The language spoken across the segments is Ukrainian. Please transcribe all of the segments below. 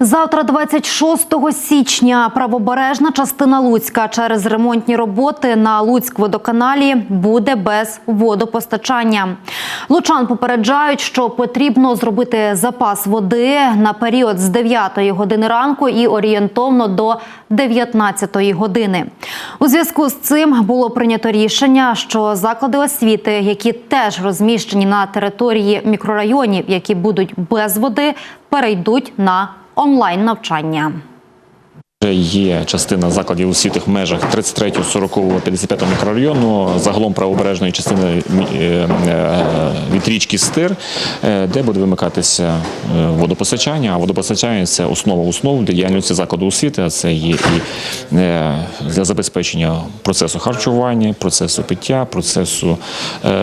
Завтра, 26 січня, правобережна частина Луцька через ремонтні роботи на Луцькводоканалі буде без водопостачання. Лучан попереджають, що потрібно зробити запас води на період з 9 години ранку і орієнтовно до 19 години. У зв'язку з цим було прийнято рішення, що заклади освіти, які теж розміщені на території мікрорайонів, які будуть без води, перейдуть на онлайн навчання. Вже є частина закладів освіти в межах 33, 40, 55 мікрорайону, загалом правобережної частини е, е, від річки Стир, е, де буде вимикатися водопостачання. А водопостачання це основа основ діяльності закладу освіти. А це є і для забезпечення процесу харчування, процесу пиття, процесу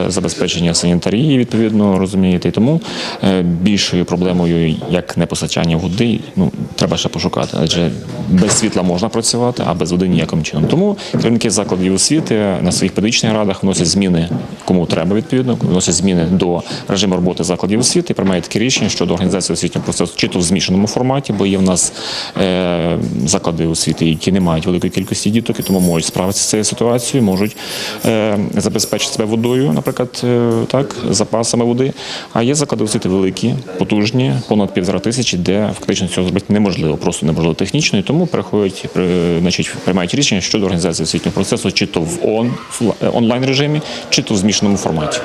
забезпечення санітарії, відповідно розумієте. І тому більшою проблемою, як непостачання води, ну треба ще пошукати, адже без світла можна працювати, а без води ніяким чином. Тому керівники закладів освіти на своїх педагогічних радах вносять зміни, кому треба відповідно, вносять зміни до режиму роботи закладів освіти, і приймають таке рішення щодо організації освітнього процесу, чи то в змішаному форматі, бо є в нас е, заклади освіти, які не мають великої кількості діток, і тому можуть справитися з цією ситуацією, можуть е, забезпечити себе водою, наприклад, е, так, запасами води. А є заклади освіти великі, потужні, понад півтора тисячі, де фактично цього зробити неможливо, просто неможливо технічно, і тому переходять, при- значить, приймають рішення щодо організації освітнього процесу, чи то в он, онлайн режимі, чи то в змішаному форматі.